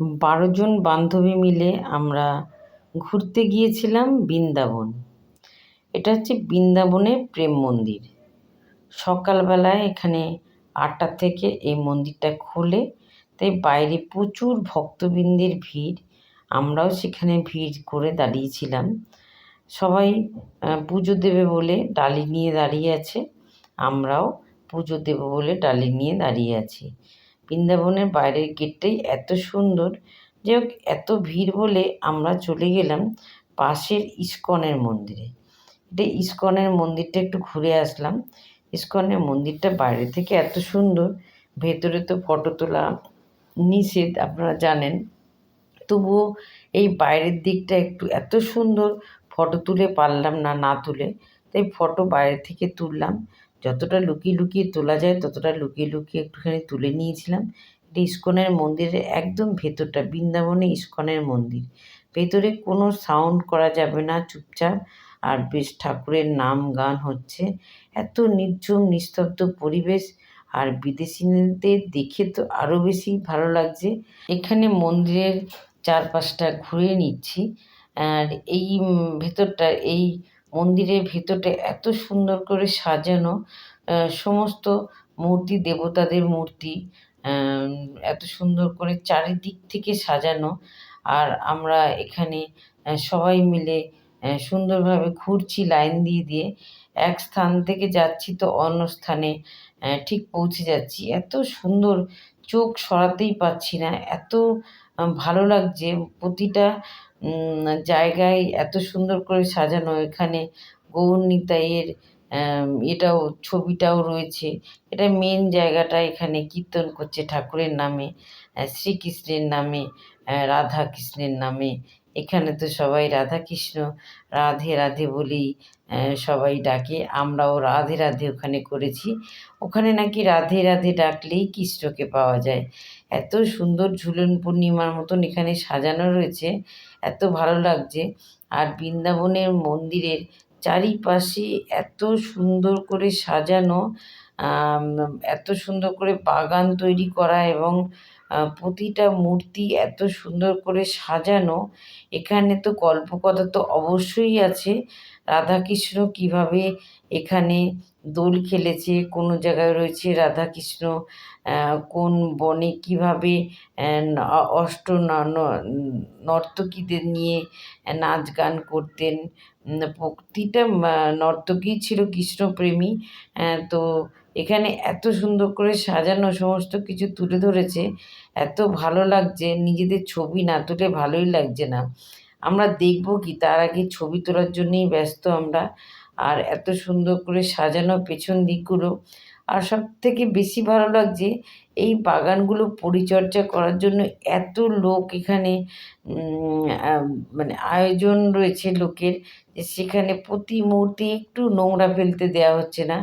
বারো জন বান্ধবী মিলে আমরা ঘুরতে গিয়েছিলাম বৃন্দাবন। এটা হচ্ছে বৃন্দাবনের প্রেম মন্দির। সকালবেলায় এখানে আটটা থেকে এই মন্দিরটা খোলে, তাই বাইরে প্রচুর ভক্তবৃন্দের ভিড়। আমরাও সেখানে ভিড় করে দাঁড়িয়েছিলাম। সবাই পুজো দেবে বলে ডালি নিয়ে দাঁড়িয়ে আছে। আমরাও পুজো দেবো বলে ডালি নিয়ে দাঁড়িয়ে আছি। বৃন্দাবনের বাইরের গেটটাই এত সুন্দর। যে হোক, এত ভিড় বলে আমরা চলে গেলাম পাশের ইস্কনের মন্দিরে। এটা ইস্কনের মন্দিরটা একটু ঘুরে আসলাম। ইস্কনের মন্দিরটা বাইরে থেকে এত সুন্দর। ভেতরে তো ফটো তোলা নিষেধ, আপনারা জানেন। তবুও এই বাইরের দিকটা একটু এত সুন্দর। ফটো তুলে পারলাম না না তুলে। তাই ফটো বাইরে থেকে তুললাম। যতটা লুকিয়ে লুকিয়ে তোলা যায়, ততটা লুকিয়ে লুকিয়ে একটুখানি তুলে নিয়েছিলাম। এটা ইস্কনের মন্দিরের একদম ভেতরটা, বৃন্দাবনে ইস্কনের মন্দির। ভেতরে কোনো সাউন্ড করা যাবে না, চুপচাপ। আর বেশ ঠাকুরের নাম গান হচ্ছে। এত নির্ঝুম, নিস্তব্ধ পরিবেশ। আর বিদেশিদের দেখে তো আরও বেশি ভালো লাগছে। এখানে মন্দিরের চারপাশটা ঘুরে নিচ্ছি। আর এই ভেতরটা, এই মন্দিরের ভেতরটা এত সুন্দর করে সাজানো সমস্ত মূর্তি, দেবতাদের মূর্তি এত সুন্দর করে চারিদিক থেকে সাজানো। আর আমরা এখানে সবাই মিলে সুন্দরভাবে ঘুরছি লাইন দিয়ে দিয়ে। এক স্থান থেকে যাচ্ছি তো অন্য স্থানে ঠিক পৌঁছে যাচ্ছি। এত সুন্দর চোখ সরাতেই পাচ্ছি না। এত ভালো লাগছে। প্রতিটা জায়গায় এত সুন্দর করে সাজানো। এখানে গৌর নিতাইয়ের এটাও, ছবিটাও রয়েছে। এটা মেন জায়গাটা এখানে কীর্তন করছে ঠাকুরের নামে শ্রীকৃষ্ণের নামে রাধা কৃষ্ণের নামে। এখানে তো সবাই রাধা কৃষ্ণ রাধে রাধে বলেই সবাই ডাকে। আমরাও রাধে রাধে ওখানে করেছি। ওখানে নাকি রাধে রাধে ডাকলেই কৃষ্ণকে পাওয়া যায়। এত সুন্দর ঝুলন পূর্ণিমার মতন এখানে সাজানো রয়েছে। এত ভালো লাগছে। আর বৃন্দাবনের মন্দিরের চারিপাশে এত সুন্দর করে সাজানো এত সুন্দর করে বাগান তৈরি করা এবং প্রতিটা মূর্তি এত সুন্দর করে সাজানো এখানে তো কল্পকথা তো অবশ্যই আছে। রাধাকৃষ্ণ কীভাবে এখানে দোল খেলেছে, কোনো জায়গায় রয়েছে রাধাকৃষ্ণ কোন বনে কীভাবে অষ্ট নর্তকীদের নিয়ে নাচ গান করতেন প্রতিটা নর্তকী ছিল কৃষ্ণপ্রেমী তো এখানে এত সুন্দর করে সাজানো সমস্ত কিছু তুলে ধরেছে, এত ভালো লাগছে, নিজেদের ছবি না তুলে ভালোই লাগছে না। আমরা দেখব কি, তার আগে ছবি তোলার জন্যই ব্যস্ত আমরা। আর এত সুন্দর করে সাজানো পেছন দিকগুলো। আর সব থেকে বেশি ভালো লাগছে, এই বাগানগুলো পরিচর্যা করার জন্য এত লোক এখানে মানে আয়োজন রয়েছে লোকের, যে সেখানে প্রতি মুহূর্তে একটু নোংরা ফেলতে দেওয়া হচ্ছে না।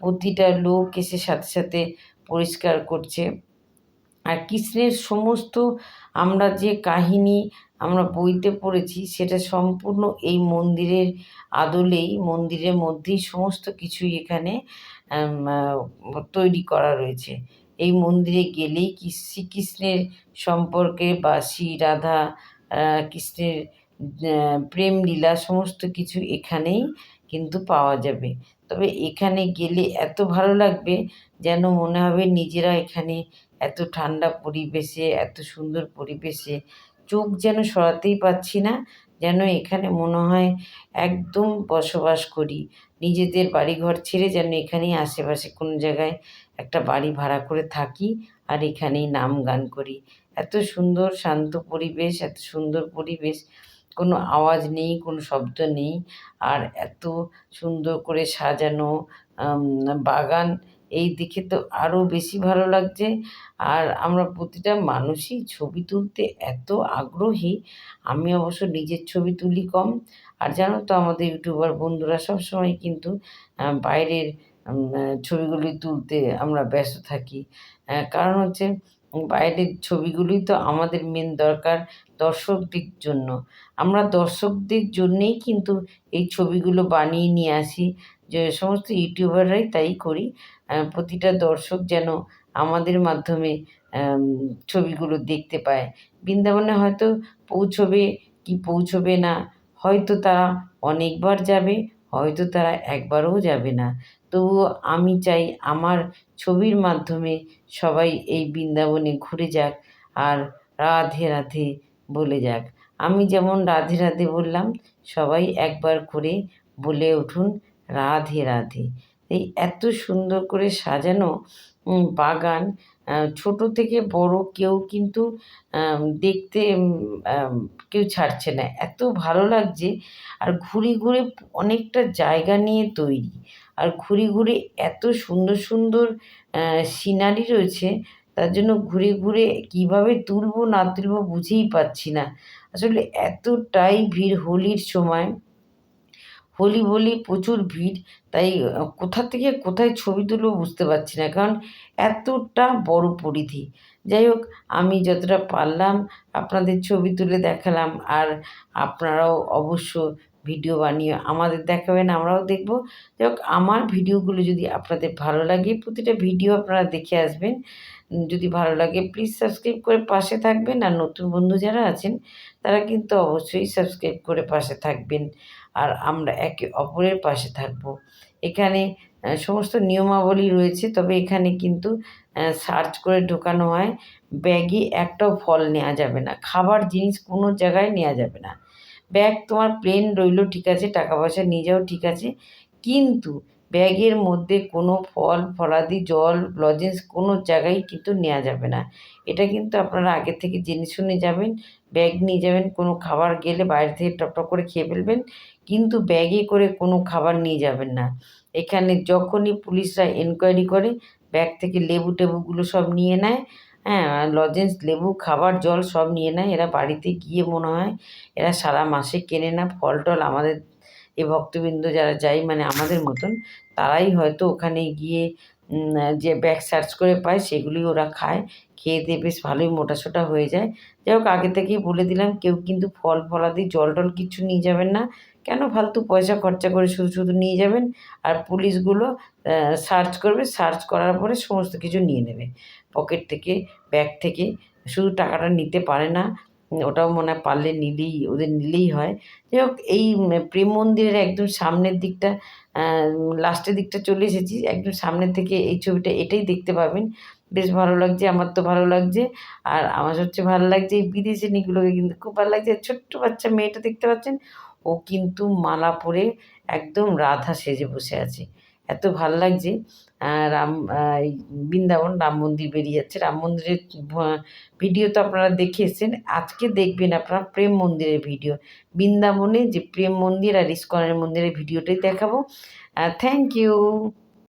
প্রতিটা লোক এসে সাথে সাথে পরিষ্কার করছে। আর কৃষ্ণের সমস্ত আমরা যে কাহিনী আমরা বইতে পড়েছি, সেটা সম্পূর্ণ এই মন্দিরের আদলেই, মন্দিরের মধ্যেই সমস্ত কিছুই এখানে তৈরি করা রয়েছে। এই মন্দিরে গেলেই কি শ্রীকৃষ্ণের সম্পর্কে বা শ্রী রাধা কৃষ্ণের প্রেম লীলা সমস্ত কিছু এখানেই কিন্তু পাওয়া যাবে। তবে এখানে গেলে এত ভালো লাগবে যেন মনে হবে নিজেরা এখানে এত ঠান্ডা পরিবেশে, এত সুন্দর পরিবেশে চোখ যেন সরাতেই পাচ্ছি না, যেন এখানে মনে হয় একদম বসবাস করি। নিজেদের বাড়িঘর ছেড়ে যেন এখানেই আশেপাশে কোনো জায়গায় একটা বাড়ি ভাড়া করে থাকি আর এখানেই নাম গান করি। এত সুন্দর শান্ত পরিবেশ, এত সুন্দর পরিবেশ। কোনো আওয়াজ নেই, কোনো শব্দ নেই। আর এত সুন্দর করে সাজানো বাগান এই দেখে তো আরও বেশি ভালো লাগছে। আর আমরা প্রতিটা মানুষই ছবি তুলতে এত আগ্রহী, আমি অবশ্য নিজের ছবি তুলি কম। আর জানো তো আমাদের ইউটিউবার বন্ধুরা সব সময় কিন্তু বাইরের ছবিগুলি তুলতে আমরা ব্যস্ত থাকি। কারণ হচ্ছে বাইরের ছবিগুলি তো আমাদের মেন দরকার দর্শকদের জন্য। আমরা দর্শকদের জন্যেই কিন্তু এই ছবিগুলো বানিয়ে নিয়ে আসি। যে সমস্ত ইউটিউবাররাই তাই করি। প্রতিটা দর্শক যেন আমাদের মাধ্যমে ছবিগুলো দেখতে পায়। বৃন্দাবনে হয়তো পৌঁছবে কি পৌঁছবে না, হয়তো তারা অনেকবার যাবে, হয়তো তারা একবারও যাবে না। তবুও আমি চাই আমার ছবির মাধ্যমে সবাই এই বৃন্দাবনে ঘুরে যাক আর রাধে রাধে বলে যাক। আমি যেমন রাধে রাধে বললাম, সবাই একবার করে বলে উঠুন রাধে রাধে। এই এত সুন্দর করে সাজানো বাগান ছোট থেকে বড় কেউ কিন্তু দেখতে কেউ ছাড়ছে না। এত ভালো লাগছে। আর ঘুরে ঘুরে অনেকটা জায়গা নিয়ে তৈরি। আর ঘুরে ঘুরে এত সুন্দর সুন্দর সিনারি রয়েছে। তার জন্য ঘুরে ঘুরে কীভাবে তুলবো না তুলবো বুঝেই পাচ্ছি না। আসলে এতটাই ভিড় হোলির সময়। হোলি বলি প্রচুর ভিড়, তাই কোথা থেকে কোথায় ছবি তুলবো বুঝতে পারছি না, কারণ এতটা বড় পরিধি। যাই হোক, আমি যতটা পারলাম আপনাদের ছবি তুলে দেখালাম, আর আপনারাও অবশ্য ভিডিও বানিয়ে আমাদের দেখাবেন, আমরাও দেখব। যাই হোক, আমার ভিডিওগুলো যদি আপনাদের ভালো লাগে, প্রতিটা ভিডিও আপনারা দেখে আসবেন। যদি ভালো লাগে প্লিজ সাবস্ক্রাইব করে পাশে থাকবেন, আর নতুন বন্ধু যারা আছেন, তারা কিন্তু অবশ্যই সাবস্ক্রাইব করে পাশে থাকবেন। আর আমরা একে অপরের পাশে থাকব। এখানে সমস্ত নিয়মাবলী রয়েছে, তবে এখানে কিন্তু সার্চ করে ঢোকানো হয়, ব্যাগে একটাও ফল নেওয়া যাবে না, খাবার, জিনিস কোনো জায়গায় নেওয়া যাবে না। ব্যাগ তোমার প্লেন রইল, ঠিক আছে, টাকা পয়সা নিয়ে যাও, ঠিক আছে কিন্তু ব্যাগের মধ্যে কোনো ফল, ফলাদি, জল, লজেন্স কোনো জায়গায় কিন্তু নেওয়া যাবে না। এটা কিন্তু আপনারা আগে থেকে জেনে শুনে যাবেন, ব্যাগ নিয়ে যাবেন, কোনো খাবার গেলে বাইরে থেকে টপটপ করে খেয়ে ফেলবেন, কিন্তু ব্যাগে করে কোনো খাবার নিয়ে যাবেন না। এখানে যখনই পুলিশরা এনকোয়ারি করে, ব্যাগ থেকে লেবু টেবুগুলো সব নিয়ে নেয় হ্যাঁ লজেন্স লেবু, খাবার, জল সব নিয়ে নেয়। এরা বাড়িতে গিয়ে মনে হয়, এরা সারা মাসে কেনে না ফল টল আমাদের এই ভক্তবৃন্দ যারা যায় মানে আমাদের মতন, তারাই হয়তো ওখানে গিয়ে যে ব্যাগ সার্চ করে পায়, সেগুলি ওরা খায়, খেয়ে দিয়ে বেশ ভালোই মোটাসোটা হয়ে যায়। যাই হোক, আগে থেকেই বলে দিলাম, কেউ কিন্তু ফল ফলাদি, জল টল কিছু নিয়ে যাবেন না। কেন ফালতু পয়সা খরচা করে শুধু শুধু নিয়ে যাবেন? আর পুলিশগুলো সার্চ করবে সার্চ করার পরে সমস্ত কিছু নিয়ে নেবে। পকেট থেকে ব্যাগ থেকে, শুধু টাকাটা নিতে পারে না ওটাও মনে হয় পারলে নিলেই, ওদের নিলেই হয়। যাই হোক, এই প্রেম মন্দিরের একদম সামনের দিকটা লাস্টের দিকটা চলে এসেছি। একদম সামনের থেকে এই ছবিটা এটাই দেখতে পাবেন। বেশ ভালো লাগছে, আমার তো ভালো লাগছে। আর আমার সবচেয়ে ভালো লাগছে এই বিদেশিনীগুলোকে কিন্তু খুব ভালো লাগছে। ছোট্ট বাচ্চা মেয়েটা দেখতে পাচ্ছেন, ও কিন্তু মালা পরে একদম রাধা সেজে বসে আছে। এত ভালো লাগছে। রাম এই বৃন্দাবন, রাম মন্দির বেরিয়ে যাচ্ছে। রাম মন্দিরের ভিডিও তো আপনারা দেখে এসেছেন। আজকে দেখবেন আপনারা প্রেম মন্দিরের ভিডিও। বৃন্দাবনে যে প্রেম মন্দির আর ইস্কনের মন্দিরের ভিডিওটাই দেখাবো। Thank you